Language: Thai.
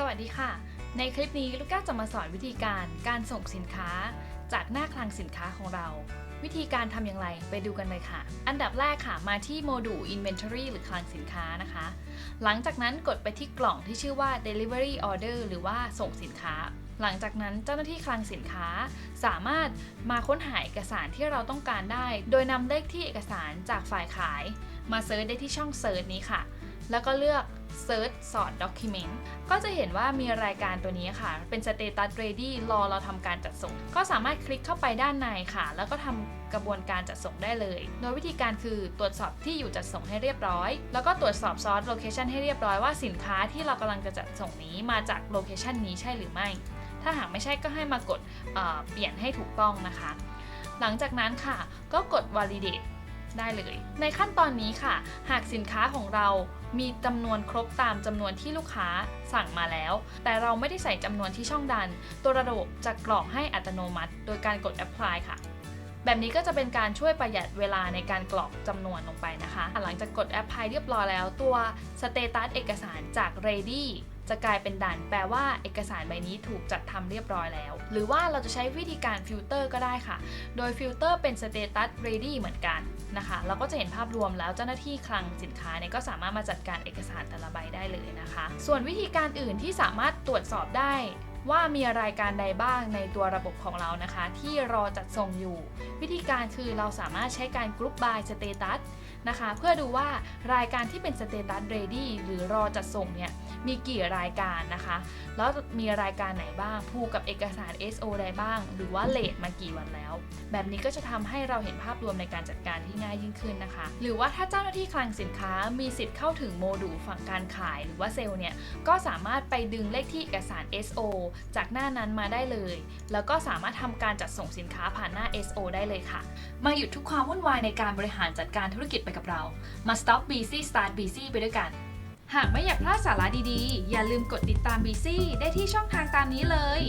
สวัสดีค่ะ ในคลิปนี้ลูกก้าจะมาสอนวิธีการการส่งสินค้า จากหน้าคลังสินค้าของเรา วิธีการทำอย่างไรไปดูกันเลยค่ะ อันดับแรกค่ะมาที่โมดูล Inventory หรือคลังสินค้านะคะ หลังจากนั้นกดไปที่กล่องที่ชื่อว่า Delivery Order หรือว่าส่งสินค้า หลังจากนั้นเจ้าหน้าที่คลังสินค้า สามารถมาค้นหาเอกสารที่เราต้องการได้ โดยนำเลขที่เอกสารจากฝ่ายขาย มาเซิร์ชได้ที่ช่องเซิร์ชนี้ค่ะ แล้วก็เลือก Search Sort Document ก็จะเห็นว่ามีรายการตัวนี้ค่ะ เป็น Status Ready รอเราทำการจัดส่ง ก็สามารถคลิกเข้าไปด้านในค่ะ แล้วก็ทำกระบวนการจัดส่งได้เลย โดยวิธีการคือตรวจสอบที่อยู่จัดส่งให้เรียบร้อย แล้วก็ตรวจสอบซอสโลเคชันให้เรียบร้อยว่าสินค้าที่เรากำลังจะจัดส่งนี้มาจากโลเคชันนี้ใช่หรือไม่ ถ้าหากไม่ใช่ก็ให้มากดเเปลี่ยนให้ถูกต้องนะคะ หลังจากนั้นค่ะก็กด validate ได้เลย ในขั้นตอนนี้ค่ะ หากสินค้าของเรามีจำนวนครบตามจำนวนที่ลูกค้าสั่งมาแล้ว แต่เราไม่ได้ใส่จำนวนที่ช่องดัน ตัวระบบจะกรอกให้อัตโนมัติ โดยการกด apply ค่ะ แบบนี้ก็จะเป็นการช่วยประหยัดเวลาในการกรอกจำนวนลงไปนะคะ หลังจากกด apply เรียบร้อยแล้ว ตัว status เอกสารจาก ready จะกลายเป็นดันแปลว่าเอกสารใบนี้ถูกจัดทำเรียบร้อยแล้ว หรือว่าเราจะใช้วิธีการฟิลเตอร์ก็ได้ค่ะ โดยฟิลเตอร์เป็น status ready เหมือนกัน นะคะ เราก็จะเห็นภาพรวมแล้วเจ้าหน้าที่คลังสินค้าเนี่ยก็สามารถมาจัดการเอกสารแต่ละใบได้เลยนะคะ ส่วนวิธีการอื่นที่สามารถตรวจสอบได้ ว่ามีรายการใดบ้างในตัวระบบของเรานะคะ ที่รอจัดส่งอยู่ วิธีการคือเราสามารถใช้การ group by status นะคะเพื่อดูว่ารายการที่เป็น status ready หรือรอจัดส่งเนี่ยมีกี่รายการนะคะ แล้วมีรายการไหนบ้างผูกกับเอกสาร SO ใดบ้าง หรือว่าเลทมากี่วันแล้ว แบบนี้ก็จะทำให้เราเห็นภาพรวมในการจัดการที่ง่ายยิ่งขึ้นนะคะ หรือว่าถ้าเจ้าหน้าที่คลังสินค้ามีสิทธิ์เข้าถึงโมดูลฝั่งการขาย หรือว่าเซลล์เนี่ยก็สามารถไปดึงเลขที่เอกสาร SO จากหน้านั้นมาได้เลย แล้วก็สามารถทำการจัดส่งสินค้าผ่านหน้า SO ได้เลยค่ะ มาหยุดทุกความวุ่นวายในการบริหารจัดการธุรกิจไปกับเรา มา Stop Busy Start Busy ไปด้วยกัน หากไม่อยากพลาดสาระดีๆ อย่าลืมกดติดตาม bc ได้ที่ช่องทางตามนี้เลย